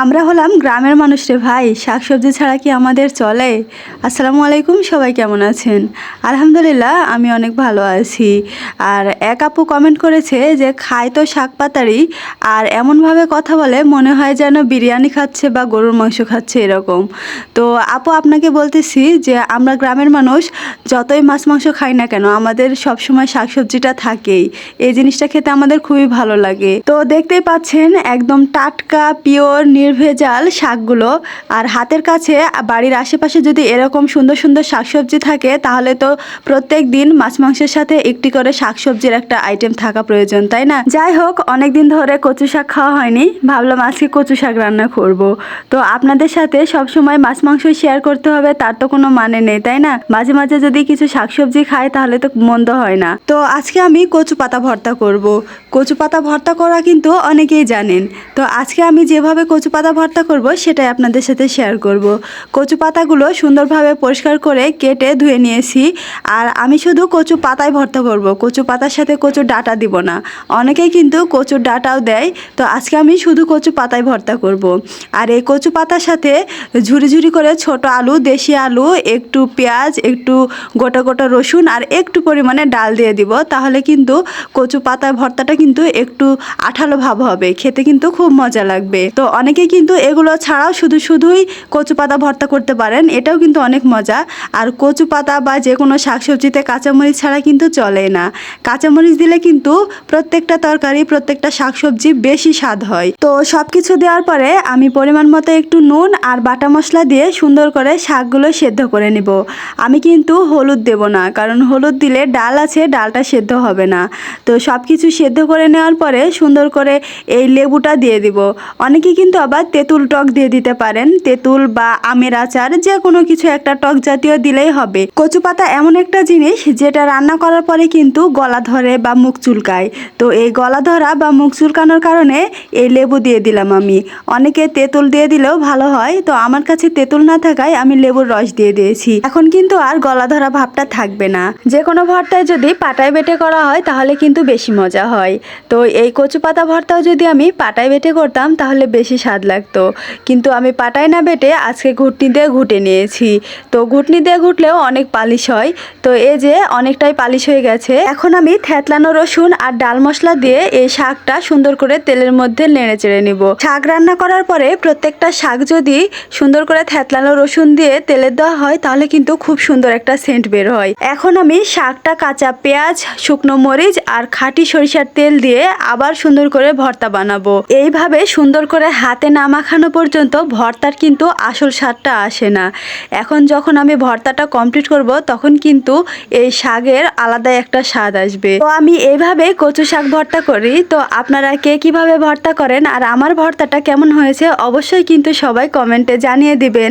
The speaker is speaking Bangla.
আমরা হলাম গ্রামের মানুষ রে ভাই, শাকসবজি ছাড়া কি আমাদের চলে? আসসালামু আলাইকুম, সবাই কেমন আছেন? আলহামদুলিল্লাহ, আমি অনেক ভালো আছি। আর এক আপু কমেন্ট করেছে যে, খায় তো শাক পাতারি আর এমনভাবে কথা বলে মনে হয় যেন বিরিয়ানি খাচ্ছে বা গরুর মাংস খাচ্ছে এরকম। তো আপু, আপনাকে বলতেছি যে, আমরা গ্রামের মানুষ, যতই মাছ মাংস খাই না কেন, আমাদের সবসময় শাকসবজিটা থাকেই। এই জিনিসটা খেতে আমাদের খুবই ভালো লাগে। তো দেখতেই পাচ্ছেন, একদম টাটকা পিওর নির্ভেজাল শাকগুলো আর হাতের কাছে বাড়ির আশেপাশে যদি এরকম সুন্দর সুন্দর শাকসবজি থাকে, তাহলে তো প্রত্যেক দিন মাছ মাংসের সাথে একটি করে শাকসবজির একটা আইটেম থাকা প্রয়োজন, তাই না? যাই হোক অনেক দিন ধরে কচু শাক খাওয়া হয়নি, ভাবলাম আজকে কচু শাক রান্না করব। তো আপনাদের সাথে সবসময় মাছ মাংস শেয়ার করতে হবে, তার তো কোনো মানে নেই, তাই না? মাঝে মাঝে যদি কিছু শাকসবজি খাই তাহলে তো মন্দ হয় না। তো আজকে আমি কচু পাতা ভর্তা করব। কচু পাতা ভর্তা করা কিন্তু অনেকেই জানেন। তো আজকে আমি যেভাবে কচু পাতা ভর্তা করব, সেটাই আপনাদের সাথে শেয়ার করব। কচু পাতাগুলো সুন্দরভাবে পরিষ্কার করে কেটে ধুয়ে নিয়েছি, আর আমি শুধু কচু পাতায় ভর্তা করব, কচু পাতার সাথে কচুর ডাটা দিব না। অনেকেই কিন্তু কচুর ডাটাও দেয়, তো আজকে আমি শুধু কচু পাতায় ভর্তা করব। আর এই কচু পাতার সাথে ঝুরি ঝুরি করে ছোট আলু, দেশি আলু, একটু পেঁয়াজ, একটু গোটা গোটা রসুন, আর একটু পরিমাণে ডাল দিয়ে দিব। তাহলে কিন্তু কচু পাতায় ভর্তাটা কিন্তু একটু আঠালো ভাব হবে, খেতে কিন্তু খুব মজা লাগবে। তো অনেকে কিন্তু এগুলো ছাড়াও শুধু শুধুই কচু পাতা ভর্তা করতে পারেন। এটাও কিন্তু অনেক মজা। আর কচু পাতা বা যে কোনো শাকসবজিতে কাঁচামরিচ ছাড়া কিন্তু চলে না। কাঁচামরিচ দিলে কিন্তু প্রত্যেকটা তরকারি, প্রত্যেকটা শাকসবজি বেশি স্বাদ হয়। তো সব কিছু দেওয়ার পরে আমি পরিমাণ মতো একটু নুন আর বাটা মশলা দিয়ে সুন্দর করে শাকগুলো সেদ্ধ করে নিব। আমি কিন্তু হলুদ দেব না, কারণ হলুদ দিলে ডাল আছে, ডালটা সেদ্ধ হবে না। তো সব কিছু সেদ্ধ করে নেওয়ার পরে সুন্দর করে এই লেবুটা দিয়ে দিব। অনেকে কিন্তু আবার তেঁতুল টক দিয়ে দিতে পারেন। তেঁতুল বা আমের আচার যে কোনো কিছু একটা টক জাতীয় দিলেই হবে। কচু পাতা এমন একটা জিনিস যেটা রান্না করার পরে কিন্তু গলা ধরে বা মুখ চুলকায়। তো এই গলা ধরা বা মুখ চুলকানোর কারণে এই লেবু দিয়ে দিলাম আমি। অনেকে তেঁতুল দিয়ে দিলেও ভালো হয়। তো আমার কাছে তেঁতুল না থাকায় আমি লেবুর রস দিয়ে দিয়েছি। এখন কিন্তু আর গলা ধরা ভাবটা থাকবে না। যে কোনো ভর্তায় যদি পাটায় বেটে করা হয় তাহলে কিন্তু বেশি মজা হয়। তো এই কচু পাতা ভর্তাও যদি আমি পাটায় বেটে করতাম তাহলে বেশি স্বাদ লাগতো। কিন্তু আমি পাটায় না বেটে আজকে ঘুটনি দিয়ে ঘুটে নিয়েছি। তো ঘুটনি দিয়ে ঘুটলেও অনেক পালিশ হয়। তো এই যে অনেকটাই পালিশ হয়ে গেছে। এখন আমি থ্যাতলানো রসুন আর ডাল মশলা দিয়ে এই শাকটা সুন্দর করে তেলের মধ্যে নেড়ে চেড়ে নিব। শাক রান্না করার পরে প্রত্যেকটা শাক যদি সুন্দর করে থ্যাতলানো রসুন দিয়ে তেলে দেওয়া হয়, তাহলে কিন্তু খুব সুন্দর একটা সেন্ট বের হয়। এখন আমি শাকটা কাঁচা পেঁয়াজ, শুকনো মরিচ আর খাঁটি সরিষার তেল দিয়ে আবার সুন্দর করে ভর্তা বানাবো। এইভাবে সুন্দর করে হাতে না মাখানো পর্যন্ত ভর্তার কিন্তু আসল স্বাদটা আসে না। এখন যখন আমি ভর্তাটা কমপ্লিট করব, তখন কিন্তু এই শাকের আলাদা একটা স্বাদ আসবে। তো আমি এভাবে কচু শাক ভর্তা করি। তো আপনারা কে কীভাবে ভর্তা করেন আর আমার ভর্তাটা কেমন হয়েছে, অবশ্যই কিন্তু সবাই কমেন্টে জানিয়ে দিবেন।